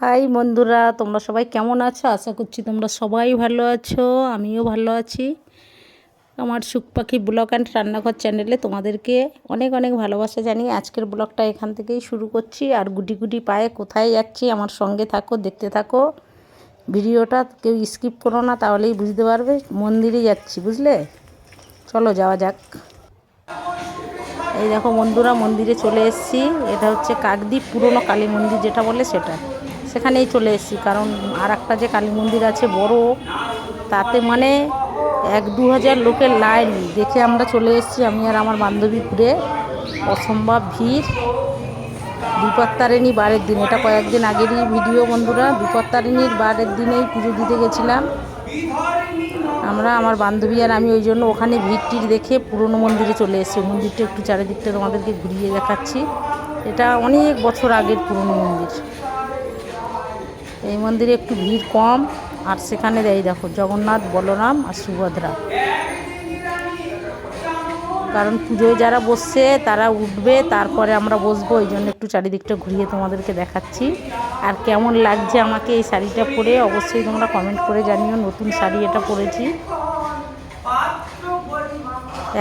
High বন্ধুরা, তোমরা সবাই কেমন আছো? আশা করছি তোমরা সবাই ভালো আছো, আমিও ভালো আছি। আমার সুখ পাখি ব্লগ অ্যান্ড রান্নাঘর চ্যানেলে তোমাদেরকে অনেক অনেক ভালোবাসা জানিয়ে আজকের ব্লগটা এখান থেকেই শুরু করছি। আর গুটি গুটি পায়ে কোথায় যাচ্ছি, আমার সঙ্গে থাকো, দেখতে থাকো। ভিডিওটা কেউ স্কিপ করো না, তাহলেই বুঝতে পারবে, মন্দিরে যাচ্ছি, বুঝলে? চলো যাওয়া যাক। এই দেখো বন্ধুরা, মন্দিরে চলে এসেছি। এটা হচ্ছে কাকদ্বীপ, পুরনো কালী মন্দির যেটা বলে সেটা। সেখানেই চলে এসেছি। কারণ আর একটা যে কালী মন্দির আছে বড়, তাতে মানে এক দু হাজার লোকের লাইন। দেখে আমরা চলে এসেছি, আমি আর আমার বান্ধবী ঘুরে অসম্ভব ভিড়। বিপত্তারিণী বারের দিন। এটা কয়েকদিন আগেরই ভিডিও বন্ধুরা। বিপত্তারিণীর বারের দিনেই পুজো দিতে গেছিলাম। আমরা, আমার বান্ধবী আর আমি ওই জন্য ওখানে ভিড়টির দেখে পুরনো মন্দিরে চলে এসেছি। মন্দিরটা একটু চারিদিকটা তোমাদেরকে ঘুরিয়ে দেখাচ্ছি। এটা অনেক বছর আগের পুরনো মন্দির। এই মন্দিরে একটু ভিড় কম, আর সেখানে দেয় দেখো জগন্নাথ, বলরাম আর সুভদ্রা। কারণ পুজোয় যারা বসছে, তারা উঠবে, তারপরে আমরা বসবো ওই জন্য একটু চারিদিকটা ঘুরিয়ে তোমাদেরকে দেখাচ্ছি। আর কেমন লাগছে আমাকে এই শাড়িটা পরে, অবশ্যই তোমরা কমেন্ট করে জানিও, নতুন শাড়ি এটা পরেছি।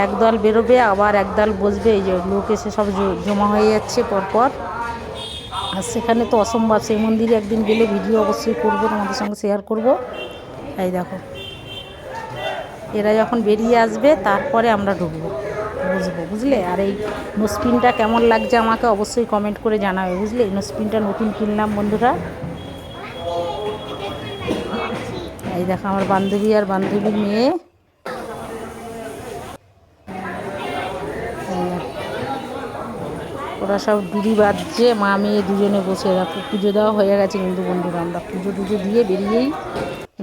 একদল বেরোবে, আবার একদল বসবে, এই যে লোক এসে সব জমা হয়ে যাচ্ছে পরপর। আর সেখানে তো অসম্ভব, সেই মন্দিরে একদিন গেলে ভিডিও অবশ্যই করব, তোমাদের সঙ্গে শেয়ার করব। এই দেখো। এরা যখন বেরিয়ে আসবে, তারপরে আমরা ঢুকবো। বুঝব, বুঝলে? আর এই নোসপিনটা কেমন লাগছে আমাকে অবশ্যই কমেন্ট করে জানাবে, বুঝলে? এই নোসপিনটা নতুন কিনলাম, বন্ধুরা। এই দেখো, আমার বান্ধবী আর বান্ধবীর মেয়ে। ওরা সব ডুরি বাঁধছে মা মেয়ে দুজনে বসে রাখো পুজো দেওয়া হয়ে গেছে কিন্তু বন্ধুরা আমরা পুজো টুজো দিয়ে বেরিয়েই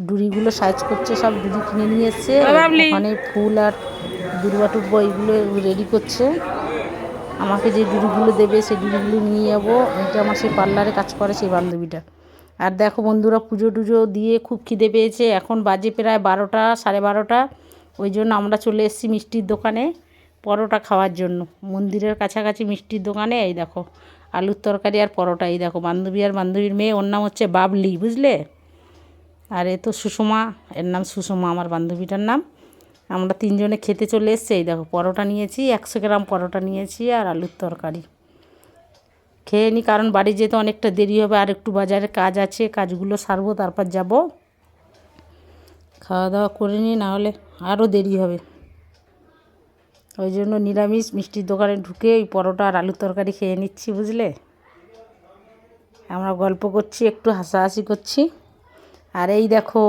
ডুরিগুলো সাইজ করছে সব ডুরি কিনে নিয়ে এসছে। ওখানে ফুল আর দুর্বা টুর্বা এইগুলো রেডি করছে। আমাকে যে ডুরিগুলো দেবে সেই ডুরিগুলো নিয়ে যাব। এটা আমার সেই পার্লারে কাজ করে সেই বান্ধবীটা। আর দেখো বন্ধুরা পুজো টুজো দিয়ে খুব খিদে পেয়েছে। এখন বাজে প্রায় বারোটা সাড়ে বারোটা। ওই জন্য আমরা চলে এসেছি মিষ্টির দোকানে। পরোটা খাওয়ার জন্য। মন্দিরের কাছাকাছি মিষ্টির দোকানে, এই দেখো, আলুর তরকারি আর পরোটা, এই দেখো, বান্ধবী আর বান্ধবীর মেয়ে, ওর নাম হচ্ছে বাবলি, বুঝলে? আর এ তো সুষমা, এর নাম সুষমা, আমার বান্ধবীটার নাম। আমরা তিনজনে খেতে চলে এসছি, এই দেখো, পরোটা নিয়েছি, একশো গ্রাম পরোটা নিয়েছি আর আলুর তরকারি। খেয়ে নিই কারণ বাড়ি যেতে অনেকটা দেরি হবে, আর একটু বাজারে কাজ আছে, কাজগুলো সারবো, তারপর যাব। খাওয়া দাওয়া করে নিই নাহলে আরও দেরি হবে। ওই জন্য নিরামিষ মিষ্টির দোকানে ঢুকে ওই পরোটা আর আলুর তরকারি খেয়ে নিচ্ছি, বুঝলে? আমরা গল্প করছি, একটু হাসাহাসি করছি। আর এই দেখো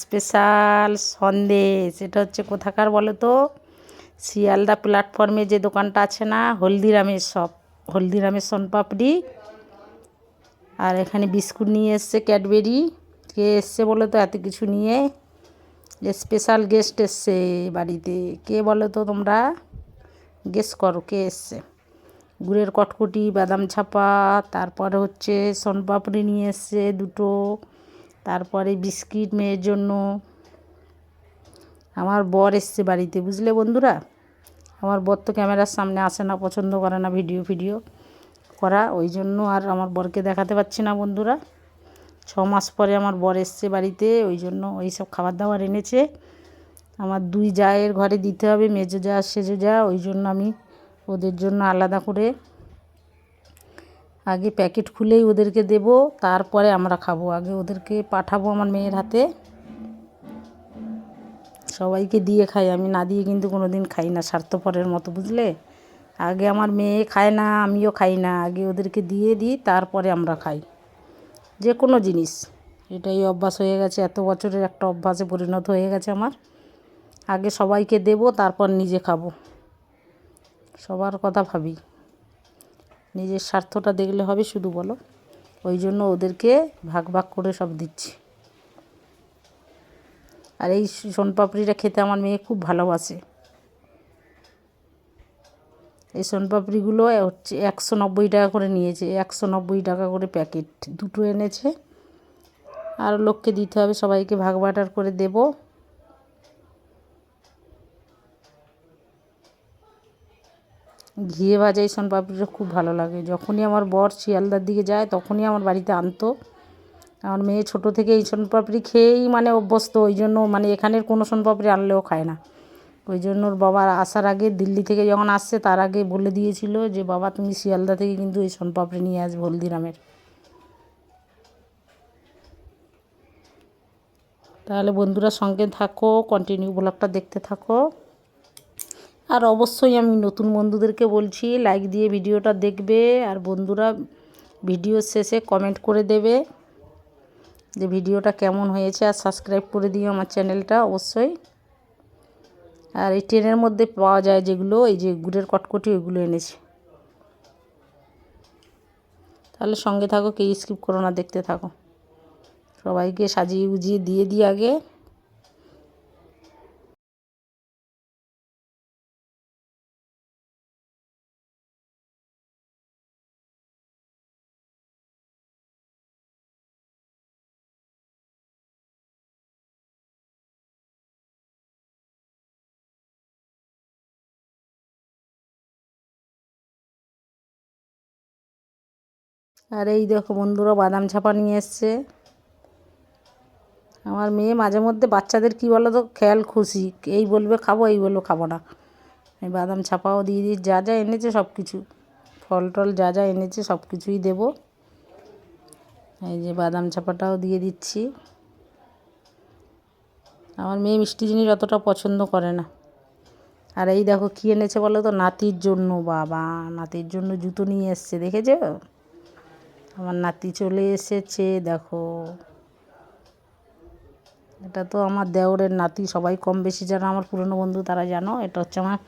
স্পেশাল সন্দেশ, এটা হচ্ছে কোথাকার বলো তো? শিয়ালদা প্ল্যাটফর্মে যে দোকানটা আছে না, হলদিরামের সব হলদিরামের সনপাপড়ি। আর এখানে বিস্কুট নিয়ে এসছে, ক্যাডবেরি। কে এসছে বলো তো, এত কিছু নিয়ে? স্পেশাল গেস্ট এসছে বাড়িতে। কে বলো তো তোমরা? গেস করো কে এসছে। গুড়ের কটকটি, বাদাম ছাপা, তারপরে হচ্ছে সোনপাপড়ি নিয়ে এসছে দুটো, তারপরে বিস্কিট মেয়ের জন্য। আমার বর এসছে বাড়িতে, বুঝলে বন্ধুরা? আমার বর তো ক্যামেরার সামনে আসে না, পছন্দ করে না ভিডিও ভিডিও করা, ওই জন্য আর আমার বরকে দেখাতে পারছি না বন্ধুরা। ছ মাস পরে আমার বর এসছে বাড়িতে, ওই জন্য ওই সব খাবার দাবার এনেছে। আমার দুই জায়ের ঘরে দিতে হবে, মেজো যা, সেজো যা, ওই জন্য আমি ওদের জন্য আলাদা করে আগে প্যাকেট খুলেই ওদেরকে দেব, তারপরে আমরা খাব। আগে ওদেরকে পাঠাবো আমার মেয়ের হাতে। সবাইকে দিয়ে খাই, আমি না দিয়ে কিন্তু কোনো দিন খাই না, স্বার্থপরের মতো, বুঝলে? আগে আমার মেয়ে খায় না, আমিও খাই না, আগে ওদেরকে দিয়ে দিই, তারপরে আমরা খাই। যে কোনো জিনিস। এটাই অভ্যাস হয়ে গেছে। এত বছরের একটা অভ্যাসে পরিণত হয়ে গেছে আমার। আগে সবাইকে দেব, তারপর নিজে খাব। সবার কথা ভাবি। নিজের স্বার্থটা দেখলে হবে শুধু বলো। ওই জন্য ওদেরকে ভাগ ভাগ করে সব দিচ্ছি। আর এই সোনপাপড়িটা খেতে আমার মেয়ে খুব ভালোবাসে। এই সোনপাপড়িগুলো হচ্ছে একশো নব্বই টাকা করে নিয়েছে, একশো নব্বই টাকা করে প্যাকেট। দুটো এনেছে। আর লোককে দিতে হবে, সবাইকে ভাগ বাটার করে দেবো। ঘিয়ে ভাজা এই সোনপাপড়িটা খুব ভালো লাগে। যখনই আমার বর শিয়ালদার দিকে যায়, তখনই আমার বাড়িতে আনতো। আমার মেয়ে ছোট থেকে এই সোনপাপড়ি খেয়েই মানে অভ্যস্ত, ওই জন্য মানে এখানের কোনো সোনপাপড়ি আনলেও খায় না। ওই জন্য ওর বাবার আসার আগে দিল্লি থেকে যখন আসছে, তার আগে বলে দিয়েছিল যে, বাবা, তুমি শিয়ালদা থেকে কিন্তু এই সোনপাপড়ি নিয়ে আসবে হলদিরামের। তাহলে বন্ধুরা সঙ্গে থাকো কন্টিনিউ ব্লগটা দেখতে থাকো। আর অবশ্যই আমি নতুন বন্ধুদেরকে বলছি লাইক দিয়ে ভিডিওটা দেখবে, আর বন্ধুরা ভিডিও শেষে কমেন্ট করে দেবে যে, ভিডিওটা কেমন হয়েছে? আর সাবস্ক্রাইব করে দিও আমার চ্যানেলটা অবশ্যই। আর এই ট্রেনের মধ্যে পাওয়া যায় যেগুলো, এই যে গুড়ের কটকটি, ওইগুলো এনেছি। তাহলে সঙ্গে থাকো কে স্কিপ করো না, দেখতে থাকো। সবাইকে সাজিয়ে গুজিয়ে দিয়ে দিই আগে। আর এই দেখো বন্ধুরা বাদাম ছাপা নিয়ে এসছে। আমার মেয়ে মাঝে মধ্যে বাচ্চাদের কি বলো তো খেয়াল খুশি, এই বলবে খাব, এই বলব খাব না। এই বাদাম ছাপাও দিয়ে দিই, যা যা এনেছে সব কিছু ফল টল যা যা এনেছে সব কিছুই দেবো। এই যে বাদাম ছাপাটাও দিয়ে দিচ্ছি। আমার মেয়ে মিষ্টি জিনিস অতটা পছন্দ করে না। আর এই দেখো কী এনেছে বলো তো নাতির জন্য, বাবা, নাতির জন্য জুতো নিয়ে এসছে, দেখেছ? আমার নাতি চলে এসেছে, দেখো। এটা তো আমার দেওরের নাতি, সবাই কম বেশি জানো আমার পুরনো বন্ধু তারা জানো, এটা হচ্ছে আমার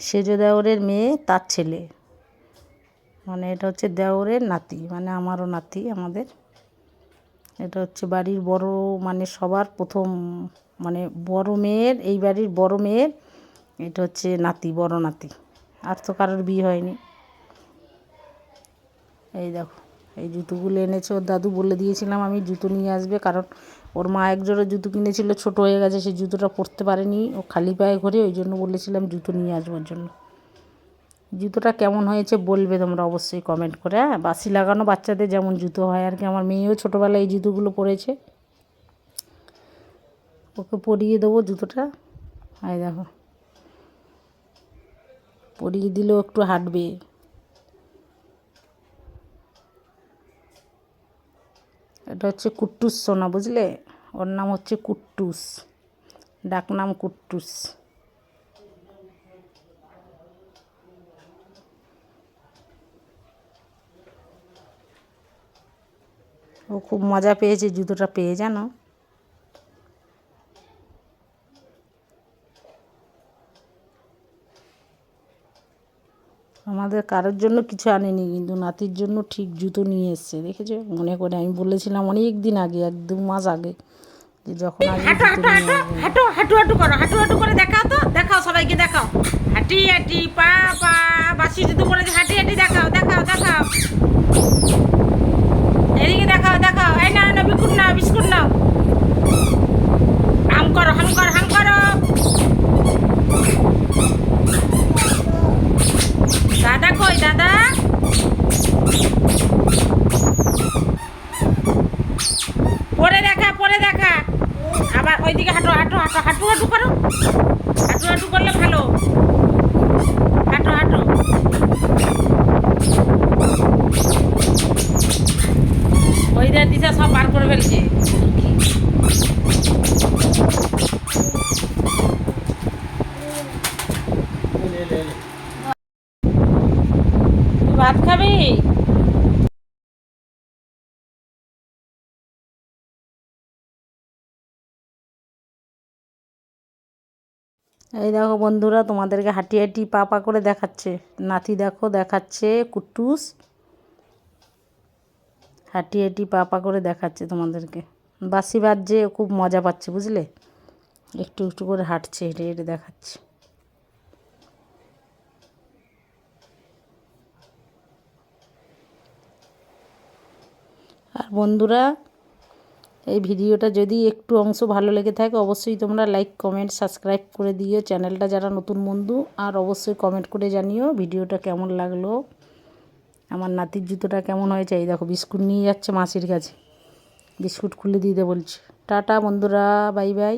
সেজ দেওরের মেয়ে, তার ছেলে। মানে এটা হচ্ছে দেওরের নাতি মানে আমারও নাতি আমাদের। এটা হচ্ছে বাড়ির বড় মানে সবার প্রথম মানে বড় মেয়ের, এই বাড়ির বড় মেয়ের, এটা হচ্ছে নাতি, বড় নাতি। আর তো কারোর বিয়ে হয়নি। এই দেখো। এই জুতোগুলো এনেছে, ওর দাদু বলে দিয়েছিলাম আমি জুতো নিয়ে আসবে, কারণ ওর মা একজোড়া জুতো কিনেছিল, ছোট হয়ে গেছে সেই জুতোটা পরতে পারেনি, ও খালি পায়ে ঘরে, ওই জন্য বলেছিলাম জুতো নিয়ে আসবার জন্য। জুতোটা কেমন হয়েছে বলবে তোমরা অবশ্যই কমেন্ট করে হ্যাঁ? বাসি লাগানো বাচ্চাদের যেমন জুতো হয় আর কি, আমার মেয়েও ছোটোবেলায় এই জুতোগুলো পরেছে। ওকে পরিয়ে দেবো জুতোটা, এই দেখো। পরিয়ে দিলেও একটু হাঁটবে। এটা হচ্ছে কুট্টুস সোনা, বুঝলে? ওর নাম হচ্ছে কুট্টুস। ডাকনাম কুট্টুস। ও খুব মজা পেয়েছে, জুতোটা পেয়ে, জানো? আমাদের কারোর জন্য কিছু আনেনি কিন্তু নাতির জন্য ঠিক জুতো নিয়ে এসছে দেখেছ? মনে করে আমি বলেছিলাম অনেক দিন আগে এক দু মাস আগে যে যখন হাঁটু হাঁটো হাঁটো হাঁটো হাঁটো হাঁটু করো হাঁটু হাঁটু করে দেখাও তো দেখাও সবাইকে দেখাও। হাঁটি হাঁটি পা পা বাসি জুতো পরেছে হাঁটি হাঁটি দেখাও দেখাও দেখাও এদিকে দেখাও দেখাও এই না না বিস্কুট নাও বিস্কুট নাও হাম করো হাম করো হাম করো দাদা কই দাদা পরে দেখা পরে দেখা আবার ওইদিকে হাঁটো হাঁটো হাঁটো, হাঁটু করো। হাঁটু হাঁটু করলে ভালো। হাঁটো হাঁটো। ওই দেখ দিশা সব বার করে ফেলছে। ভাত খাবি? এই দেখো বন্ধুরা, তোমাদেরকে হাঁটি হাঁটি পা পা করে দেখাচ্ছে। নাতি দেখো, দেখাচ্ছে কুট্টুস হাঁটি হাঁটি পা পা করে দেখাচ্ছে তোমাদেরকে। বাসি বাজছে, খুব মজা পাচ্ছে, বুঝলে? একটু একটু করে হাঁটছে, হেঁটে হেঁটে দেখাচ্ছে। আর বন্ধুরা এই ভিডিওটা যদি একটু অংশ ভালো লেগে থাকে, অবশ্যই তোমরা লাইক কমেন্ট সাবস্ক্রাইব করে দিও চ্যানেলটা যারা নতুন বন্ধু, আর অবশ্যই কমেন্ট করে জানিও ভিডিওটা কেমন লাগল। আমার নাতির জুতোটা কেমন হয়েছে? এই দেখো, বিস্কুট নিয়ে যাচ্ছে মাসির কাছে। বিস্কুট খুলে দিতে বলছে। টাটা বন্ধুরা, বাই বাই।